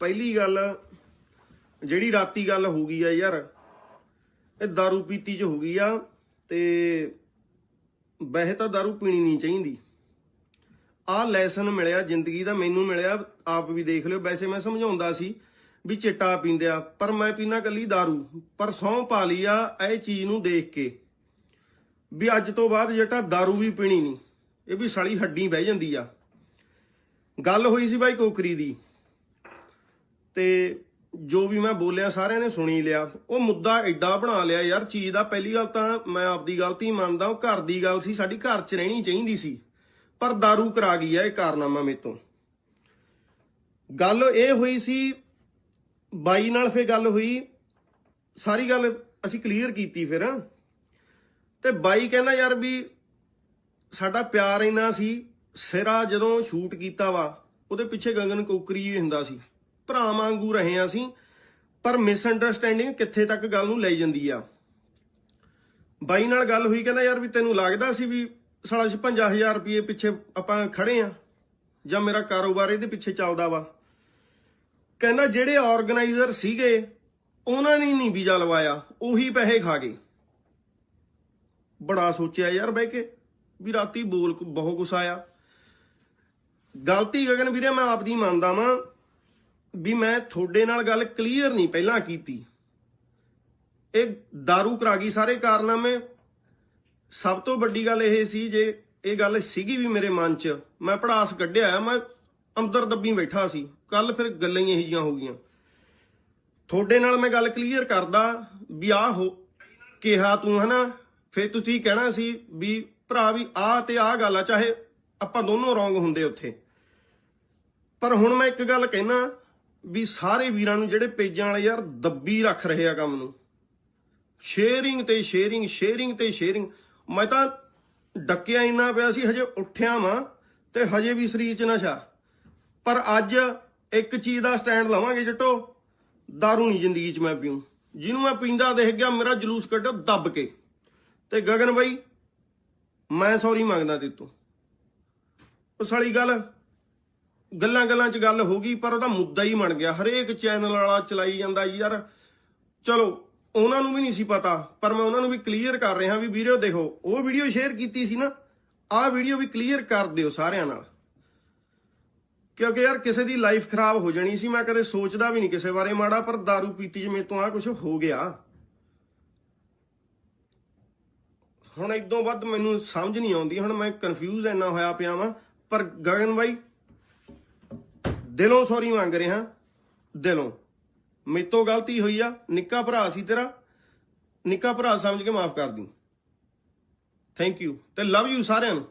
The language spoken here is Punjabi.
ਪਹਿਲੀ ਗੱਲ ਜਿਹੜੀ ਰਾਤੀ ਗੱਲ ਹੋ ਗਈ ਆ ਯਾਰ ਇਹ दारू ਪੀਤੀ ਚ ਹੋ ਗਈ ਆ ਤੇ ਵੈਸੇ ਤਾਂ दारू ਪੀਣੀ ਨਹੀਂ ਚਾਹੀਦੀ ਆਹ ਲੈਸਨ ਮਿਲਿਆ ਜ਼ਿੰਦਗੀ ਦਾ ਮੈਨੂੰ ਮਿਲਿਆ ਆਪ ਵੀ ਦੇਖ ਲਿਓ ਵੈਸੇ ਮੈਂ ਸਮਝਾਉਂਦਾ ਸੀ ਵੀ ਚਿੱਟਾ ਪੀਂਦੇ ਆ ਪਰ ਮੈਂ ਪੀਣਾ ਕੱਲੀ दारू ਪਰ ਸਹੁੰ ਪਾ ਲਈ ਆ ਇਹ ਚੀਜ਼ ਨੂੰ ਦੇਖ ਕੇ ਵੀ ਅੱਜ ਤੋਂ ਬਾਅਦ ਜਿਹੜਾ दारू ਵੀ ਪੀਣੀ ਨਹੀਂ ਇਹ ਵੀ ਸਾਲੀ ਹੱਡੀ ਬਹਿ ਜਾਂਦੀ ਆ ਗੱਲ ਹੋਈ ਸੀ ਬਾਈ ਕੋਕਰੀ ਦੀ ਤੇ ਜੋ ਵੀ ਮੈਂ ਬੋਲਿਆ, ਸਾਰਿਆਂ ਨੇ ਸੁਣੀ ਲਿਆ। ਉਹ ਮੁੱਦਾ ਐਡਾ ਬਣਾ ਲਿਆ, ਯਾਰ ਚੀਜ਼ ਦਾ ਪਹਿਲੀ ਗੱਲ ਤਾਂ ਮੈਂ ਆਪਦੀ ਗਲਤੀ ਮੰਨਦਾ, ਉਹ ਘਰ ਦੀ ਗੱਲ ਸੀ, ਸਾਡੀ ਘਰ 'ਚ ਰਹਿਣੀ ਚਾਹੀਦੀ ਸੀ। ਪਰ दारू ਕਰਾ ਗਈ ਆ ਇਹ ਕਾਰਨਾਮਾ ਮੇਰੇ ਤੋਂ। ਗੱਲ ਇਹ ਹੋਈ ਸੀ, ਬਾਈ ਨਾਲ ਫੇ ਗੱਲ ਹੋਈ, ਸਾਰੀ ਗੱਲ ਅਸੀਂ ਕਲੀਅਰ ਕੀਤੀ ਫਿਰ। ਤੇ ਬਾਈ ਕਹਿੰਦਾ ਯਾਰ ਵੀ ਸਾਡਾ ਪਿਆਰ ਇੰਨਾ ਸੀ, ਸਿਰਾ ਜਦੋਂ ਸ਼ੂਟ ਕੀਤਾ ਵਾ, ਉਹਦੇ ਪਿੱਛੇ ਗੰਗਨ ਕੋਕਰੀ ਹੀ ਹੁੰਦਾ ਸੀ। ਭਰਾ ਵਾਂਗੂ ਰਹੇ ਆ ਅਸੀਂ, ਪਰ ਮਿਸ ਅੰਡਰਸਟੈਂਡਿੰਗ ਕਿੱਥੇ ਤੱਕ ਗੱਲ ਨੂੰ ਲੈ ਜਾਂਦੀ ਆ। ਬਾਈ ਨਾਲ ਗੱਲ ਹੋਈ ਕਹਿੰਦਾ ਯਾਰ ਵੀ ਤੈਨੂੰ ਲੱਗਦਾ ਸੀ ਵੀ ਸਾਲਾ 55000 ਰੁਪਏ ਪਿੱਛੇ ਆਪਾਂ ਖੜੇ ਆ, ਜਾਂ ਮੇਰਾ ਕਾਰੋਬਾਰ ਇਹਦੇ ਪਿੱਛੇ ਚੱਲਦਾ ਵਾ। ਕਹਿੰਦਾ ਜਿਹੜੇ ਆਰਗੇਨਾਈਜ਼ਰ ਸੀਗੇ, ਉਹਨਾਂ ਨੇ ਨਹੀਂ ਵੀਜ਼ਾ ਲਵਾਇਆ, ਉਹੀ ਪੈਸੇ ਖਾ ਗਏ। ਬੜਾ ਸੋਚਿਆ ਯਾਰ ਬਹਿ ਕੇ, ਵੀ ਰਾਤੀ ਬੋਲ ਬਹੁਤ ਗੁੱਸਾ ਆਇਆ। ਗਲਤੀ ਗਗਨ ਵੀਰੇ ਮੈਂ ਆਪ ਦੀ ਮੰਨਦਾ ਵਾਂ ਵੀ ਮੈਂ ਤੁਹਾਡੇ ਨਾਲ ਗੱਲ ਕਲੀਅਰ ਨਹੀਂ ਪਹਿਲਾਂ ਕੀਤੀ। ਇਹ दारू ਕਰਾ ਗਈ ਸਾਰੇ ਕਾਰਨਾਮੇ। ਸਭ ਤੋਂ ਵੱਡੀ ਗੱਲ ਇਹ ਸੀ ਜੇ ਇਹ ਗੱਲ ਸੀਗੀ ਵੀ ਮੇਰੇ ਮਨ 'ਚ, ਮੈਂ ਪੜਾਸ ਕੱਢਿਆ, ਮੈਂ ਅੰਦਰ ਦੱਬੀ ਬੈਠਾ ਸੀ। ਕੱਲ ਫਿਰ ਗੱਲਾਂ ਹੀ ਇਹੋ ਜਿਹੀਆਂ ਹੋ ਗਈਆਂ। ਤੁਹਾਡੇ ਨਾਲ ਮੈਂ ਗੱਲ ਕਲੀਅਰ ਕਰਦਾ ਵੀ ਆਹ ਹੋ ਕਿਹਾ ਤੂੰ, ਹਨਾ? ਫਿਰ ਤੁਸੀਂ ਕਹਿਣਾ ਸੀ ਵੀ ਭਰਾ ਵੀ ਆਹ ਤੇ ਆਹ ਗੱਲ ਆ, ਚਾਹੇ ਆਪਾਂ ਦੋਨੋਂ ਰੋਂਗ ਹੁੰਦੇ ਉੱਥੇ। ਪਰ ਹੁਣ ਮੈਂ ਇੱਕ ਗੱਲ ਕਹਿਣਾ ਵੀ ਸਾਰੇ ਵੀਰਾਂ ਨੂੰ ਜਿਹੜੇ ਪੇਜਾਂ ਵਾਲੇ ਯਾਰ ਦੱਬੀ ਰੱਖ ਰਹੇ ਆ ਕੰਮ ਨੂੰ। ਸ਼ੇਅਰਿੰਗ ਤੇ ਸ਼ੇਅਰਿੰਗ ਸ਼ੇਅਰਿੰਗ ਤੇ ਸ਼ੇਅਰਿੰਗ ਮੈਂ ਤਾਂ ਡੱਕਿਆ ਇੰਨਾ ਪਿਆ ਸੀ, ਹਜੇ ਉੱਠਿਆ ਵਾਂ ਤੇ ਹਜੇ ਵੀ ਸਰੀਰ 'ਚ ਨਸ਼ਾ। ਪਰ ਅੱਜ ਇੱਕ ਚੀਜ਼ ਦਾ ਸਟੈਂਡ ਲਵਾਂਗੇ ਜੱਟੋ दारू ਨਹੀਂ ਜ਼ਿੰਦਗੀ 'ਚ ਮੈਂ ਪੀਉ ਜਿਹਨੂੰ ਮੈਂ ਪੀਂਦਾ ਦੇਖ ਗਿਆ, ਮੇਰਾ ਜਲੂਸ ਕੱਢੋ ਦੱਬ ਕੇ। ਤੇ ਗਗਨ ਬਾਈ, ਮੈਂ ਸੌਰੀ ਮੰਗਦਾ ਤੇ ਤੂੰ ਉਹ ਸਾਲੀ ਗੱਲ ਗੱਲਾਂ ਗੱਲਾਂ 'ਚ ਗੱਲ ਹੋ ਗਈ, ਪਰ ਉਹਦਾ ਮੁੱਦਾ ਹੀ ਬਣ ਗਿਆ। ਹਰੇਕ ਚੈਨਲ ਵਾਲਾ ਚਲਾਈ ਜਾਂਦਾ ਯਾਰ। ਚਲੋ, ਉਹਨਾਂ ਨੂੰ ਵੀ ਨਹੀਂ ਸੀ ਪਤਾ, ਪਰ ਮੈਂ ਉਹਨਾਂ ਨੂੰ ਵੀ ਕਲੀਅਰ ਕਰ ਰਿਹਾ ਵੀ ਵੀਡੀਓ ਦੇਖੋ, ਉਹ ਵੀਡੀਓ ਸ਼ੇਅਰ ਕੀਤੀ ਸੀ ਨਾ, ਆਹ ਵੀਡੀਓ ਵੀ ਕਲੀਅਰ ਕਰ ਦਿਓ ਸਾਰਿਆਂ ਨਾਲ। ਕਿਉਂਕਿ ਯਾਰ ਕਿਸੇ ਦੀ ਲਾਈਫ ਖਰਾਬ ਹੋ ਜਾਣੀ ਸੀ, ਮੈਂ ਕਦੇ ਸੋਚਦਾ ਵੀ ਨਹੀਂ ਕਿਸੇ ਬਾਰੇ ਮਾੜਾ, ਪਰ दारू ਪੀਤੀ ਜਿਵੇਂ ਤੋਂ ਆ ਕੁਝ ਹੋ ਗਿਆ। ਹੁਣ ਇਦੋਂ ਵੱਧ ਮੈਨੂੰ ਸਮਝ ਨਹੀਂ ਆਉਂਦੀ, ਹੁਣ ਮੈਂ ਕਨਫਿਊਜ਼ ਇੰਨਾ ਹੋਇਆ ਪਿਆ ਵਾਂ। ਪਰ ਗਗਨ ਬਾਈ ਦਿਲੋਂ ਸੌਰੀ ਮੰਗ ਰਿਹਾ, ਦਿਲੋਂ। ਮੇਤੋਂ ਗਲਤੀ ਹੋਈ ਆ, ਨਿੱਕਾ ਭਰਾ ਸੀ ਤੇਰਾ, ਨਿੱਕਾ ਭਰਾ ਸਮਝ ਕੇ ਮਾਫ ਕਰ ਦੀ। ਥੈਂਕ ਯੂ ਤੇ ਲਵ ਯੂ ਸਾਰਿਆਂ ਨੂੰ।